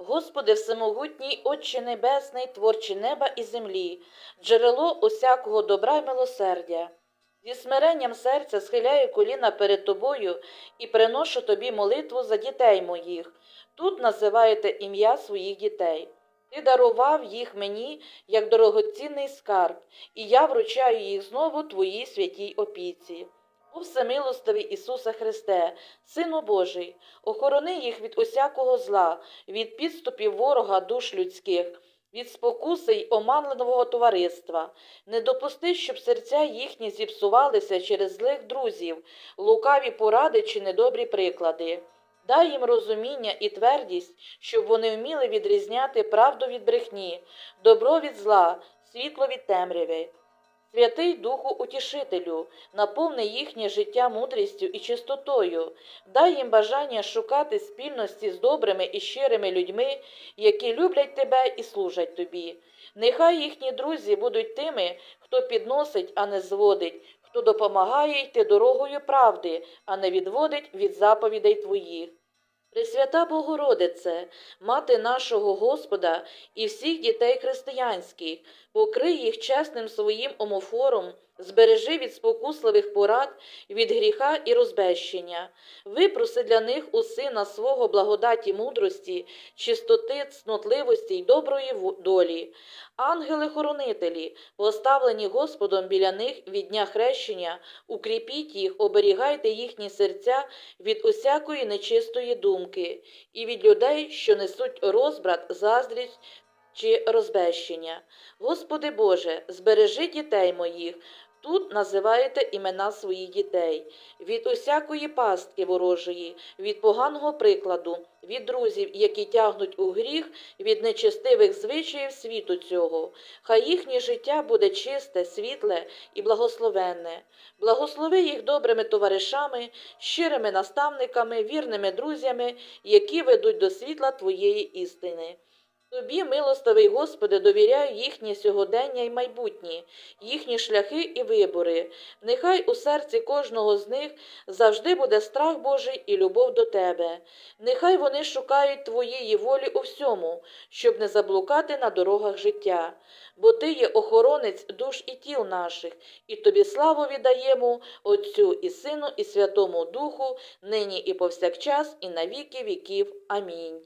Господи Всемогутній, Отче Небесний, творче неба і землі, джерело усякого добра й милосердя. Зі смиренням серця схиляю коліна перед тобою і приношу тобі молитву за дітей моїх. Тут називаєте ім'я своїх дітей. Ти дарував їх мені як дорогоцінний скарб, і я вручаю їх знову твоїй святій опіці. О всемилостивий Ісусе Христе, Сину Божий, охорони їх від усякого зла, від підступів ворога душ людських, від спокуси й оманливого товариства. Не допусти, щоб серця їхні зіпсувалися через злих друзів, лукаві поради чи недобрі приклади. Дай їм розуміння і твердість, щоб вони вміли відрізняти правду від брехні, добро від зла, світло від темряви. Святий Духу Утішителю, наповни їхнє життя мудрістю і чистотою, дай їм бажання шукати спільності з добрими і щирими людьми, які люблять тебе і служать тобі. Нехай їхні друзі будуть тими, хто підносить, а не зводить, хто допомагає йти дорогою правди, а не відводить від заповідей твоїх. Пресвята Богородице, мати нашого Господа і всіх дітей християнських, покрий їх чесним своїм омофором, збережи від спокусливих порад, від гріха і розбещення, випроси для них у сина свого благодаті мудрості, чистоти, цнотливості й доброї долі. Ангели-хоронителі, поставлені Господом біля них від дня хрещення, укріпіть їх, оберігайте їхні серця від усякої нечистої думки і від людей, що несуть розбрат, заздрість чи розбещення. Господи Боже, збережи дітей моїх. Тут називаєте імена своїх дітей, від усякої пастки ворожої, від поганого прикладу, від друзів, які тягнуть у гріх, від нечестивих звичаїв світу цього. Хай їхнє життя буде чисте, світле і благословенне. Благослови їх добрими товаришами, щирими наставниками, вірними друзями, які ведуть до світла Твоєї істини. Тобі, милостивий Господи, довіряю їхнє сьогодення й майбутнє, їхні шляхи і вибори. Нехай у серці кожного з них завжди буде страх Божий і любов до Тебе. Нехай вони шукають Твоєї волі у всьому, щоб не заблукати на дорогах життя. Бо Ти є охоронець душ і тіл наших, і Тобі славу віддаємо Отцю і Сину, і Святому Духу, нині і повсякчас, і на віки віків. Амінь.